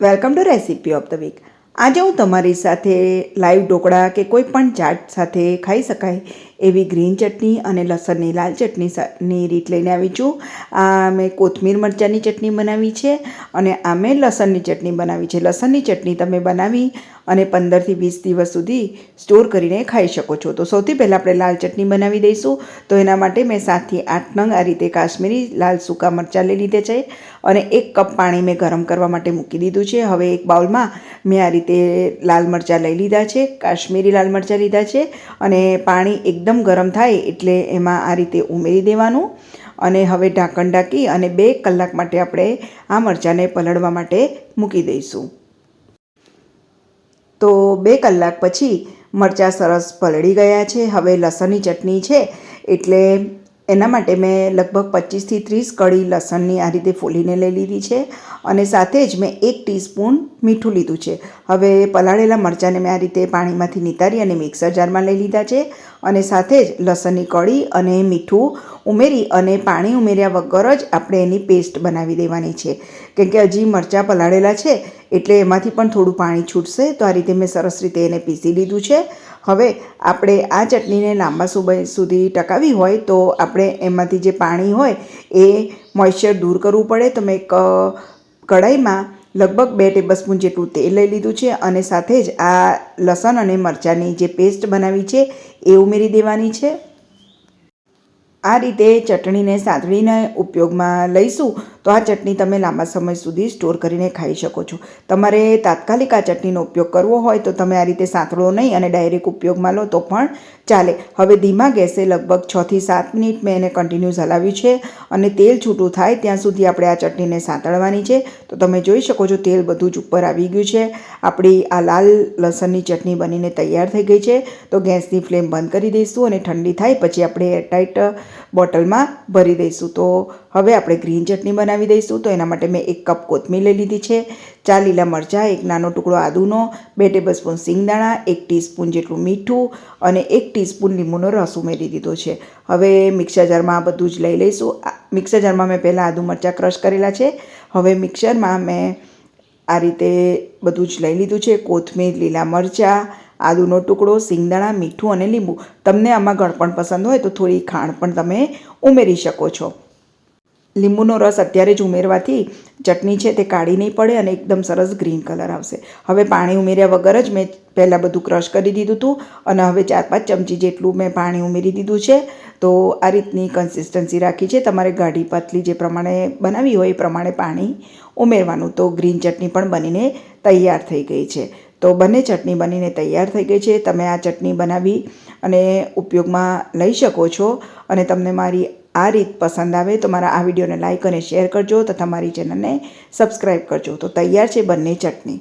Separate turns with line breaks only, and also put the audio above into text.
Welcome to Recipe of the Week. આજે હું તમારી સાથે લાઈવ ઢોકળા કે કોઈ પણ ચાટ સાથે ખાઈ શકાય એવી ગ્રીન ચટણી અને લસણની લાલ ચટણીની રીત લઈને આવી છું. આ મેં કોથમીર મરચાંની ચટણી બનાવી છે અને આ મેં લસણની ચટણી બનાવી છે. લસણની ચટણી તમે બનાવી અને પંદરથી વીસ દિવસ સુધી સ્ટોર કરીને ખાઈ શકો છો. તો સૌથી પહેલાં આપણે લાલ ચટણી બનાવી દઈશું. તો એના માટે મેં સાતથી આઠ નંગ આ રીતે કાશ્મીરી લાલ સૂકા મરચાં લઈ લીધે છે અને એક કપ પાણી મેં ગરમ કરવા માટે મૂકી દીધું છે. હવે એક બાઉલમાં મેં આ રીતે લાલ મરચાં લઈ લીધા છે, કાશ્મીરી લાલ મરચાં લીધા છે અને પાણી એકદમ ગરમ થાય એટલે એમાં આ રીતે ઉમેરી દેવાનું અને હવે ઢાંકણ ઢાંકી અને બે કલાક માટે આપણે આ મરચાંને પલળવા માટે મૂકી દઈશું. તો બે કલાક પછી મરચાં સરસ પલળી ગયા છે, હવે લસણની ચટણી છે એટલે એના માટે મેં લગભગ પચીસથી ત્રીસ કળી લસણની આ રીતે ફોલીને લઈ લીધી છે અને સાથે જ મેં એક ટીસ્પૂન મીઠું લીધું છે. હવે પલાળેલા મરચાંને મેં આ રીતે પાણીમાંથી નિતારી અને મિક્સર જારમાં લઈ લીધા છે અને સાથે જ લસણની કળી અને મીઠું ઉમેરી અને પાણી ઉમેર્યા વગર જ આપણે એની પેસ્ટ બનાવી દેવાની છે. કેમ કે હજી મરચાં પલાળેલા છે એટલે એમાંથી પણ થોડું પાણી છૂટશે તો આ રીતે મેં સરસ રીતે એને પીસી લીધું છે. હવે આપણે આ ચટણીને લાંબા સમય સુધી ટકાવી હોય તો આપણે એમાંથી જે પાણી હોય એ મોઇશ્ચર દૂર કરવું પડે. તમે એક કઢાઈમાં લગભગ બે ટેબલસ્પૂન જેટલું તેલ લઈ લીધું છે અને સાથે જ આ લસણ અને મરચાંની જે પેસ્ટ બનાવી છે એ ઉમેરી દેવાની છે. આ રીતે ચટણીને સાંતળીને ઉપયોગમાં લઈશું, તો આ ચટણી તમે લાંબા સમય સુધી સ્ટોર કરીને ખાઈ શકો છો. તમારે તાત્કાલિક આ ચટણીનો ઉપયોગ કરવો હોય તો તમે આ રીતે સાંતળો નહીં અને ડાયરેક્ટ ઉપયોગમાં લો તો પણ ચાલે. હવે ધીમા ગેસે લગભગ છથી સાત મિનિટ મેં એને કન્ટિન્યુઅસ હલાવ્યું છે અને તેલ છૂટું થાય ત્યાં સુધી આપણે આ ચટણીને સાંતળવાની છે. તો તમે જોઈ શકો છો તેલ બધું જ ઉપર આવી ગયું છે. આપણી આ લાલ લસણની ચટણી બનીને તૈયાર થઈ ગઈ છે. તો ગેસની ફ્લેમ બંધ કરી દઈશું અને ઠંડી થાય પછી આપણે એરટાઈટ બોટલમાં ભરી દઈશું. તો હવે આપણે ગ્રીન ચટણી બનાવી દઈશું. તો એના માટે મેં એક કપ કોથમીર લઈ લીધી છે, ચાર લીલા મરચાં, એક નાનો ટુકડો આદુનો, બે ટેબલસ્પૂન સિંગદાણા, એક ટીસ્પૂન જેટલું મીઠું અને એક ટીસ્પૂન લીંબુનો રસ ઉમેરી દીધો છે. હવે મિક્સર જારમાં આ બધું જ લઈ લઈશું. મિક્સર જારમાં મેં પહેલાં આદુ મરચાં ક્રશ કરેલા છે. હવે મિક્સરમાં મેં આ રીતે બધું જ લઈ લીધું છે. કોથમીર, લીલા મરચાં આદુનો ટુકડો, સિંગદાણા, મીઠું અને લીંબુ. તમને આમાં ગળપણ પસંદ હોય તો થોડી ખાંડ પણ તમે ઉમેરી શકો છો. લીંબુનો રસ અત્યારે જ ઉમેરવાથી ચટણી છે તે કાળી નહીં પડે અને એકદમ સરસ ગ્રીન કલર આવશે. હવે પાણી ઉમેર્યા વગર જ મેં પહેલાં બધું ક્રશ કરી દીધું હતું અને હવે ચાર પાંચ ચમચી જેટલું મેં પાણી ઉમેરી દીધું છે. તો આ રીતની કન્સિસ્ટન્સી રાખી છે. તમારે ગાઢી પાતળી જે પ્રમાણે બનાવી હોય એ પ્રમાણે પાણી ઉમેરવાનું. તો ગ્રીન ચટણી પણ બનીને તૈયાર થઈ ગઈ છે. તો બંને ચટણી બનીને તૈયાર થઈ ગઈ છે. તમે આ ચટણી બનાવી અને ઉપયોગમાં લઈ શકો છો અને તમને મારી આ રીત પસંદ આવે તો મારા આ વિડીયોને લાઇક અને શેર કરજો તથા મારી ચેનલને સબસ્ક્રાઈબ કરજો. તો તૈયાર છે બંને ચટણી.